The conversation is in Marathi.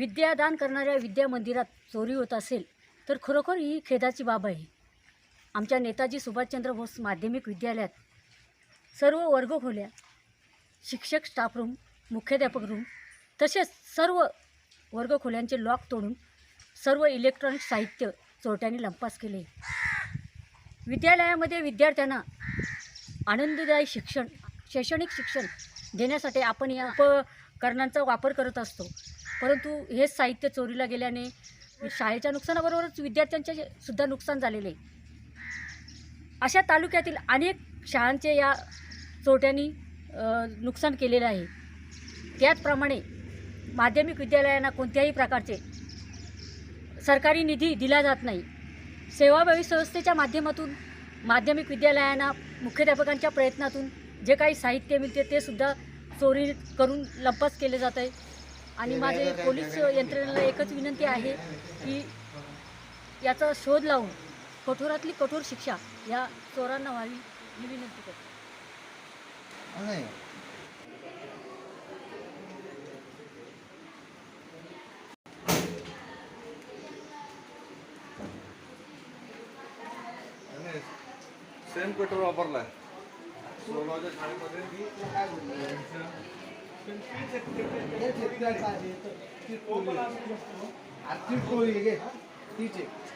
विद्यादान करणाऱ्या विद्या मंदिरात चोरी होत असेल तर खरोखर ही खेदाची बाब आहे. आमच्या नेताजी सुभाषचंद्र बोस माध्यमिक विद्यालयात सर्व वर्गखोल्या शिक्षक स्टाफ रूम मुख्याध्यापक रूम तसेच सर्व वर्गखोल्यांचे लॉक तोडून सर्व इलेक्ट्रॉनिक साहित्य चोरट्यांनी लंपास केले. विद्यालयामध्ये विद्यार्थ्यांना आनंददायी शिक्षण शैक्षणिक शिक्षण देण्यासाठी आपण या उपकरणांचा वापर करत असतो. परंतु हे साहित्य चोरीला गेल्याने शाळेच्या नुकसानाबरोबरच विद्यार्थ्यांचे सुद्धा नुकसान झालेले. आहे. अशा तालुक्यातील अनेक शाळांचे या चोरट्यांनी नुकसान केलेलं आहे. त्याचप्रमाणे माध्यमिक विद्यालयांना कोणत्याही प्रकारचे सरकारी निधी दिला जात नाही. सेवाभावी संस्थेच्या माध्यमातून माध्यमिक विद्यालयांना मुख्याध्यापकांच्या प्रयत्नातून जे काही साहित्य मिळते ते सुद्धा चोरी करून लंपास केले जात आहे. आणि माझे पोलीस यंत्रणेला एकच विनंती आहे की याचा शोध लावून कठोरातली कठोर शिक्षा या चोरांना व्हावी ही विनंती करते. सेम कटर वापरलाय. घे. तीच आहे.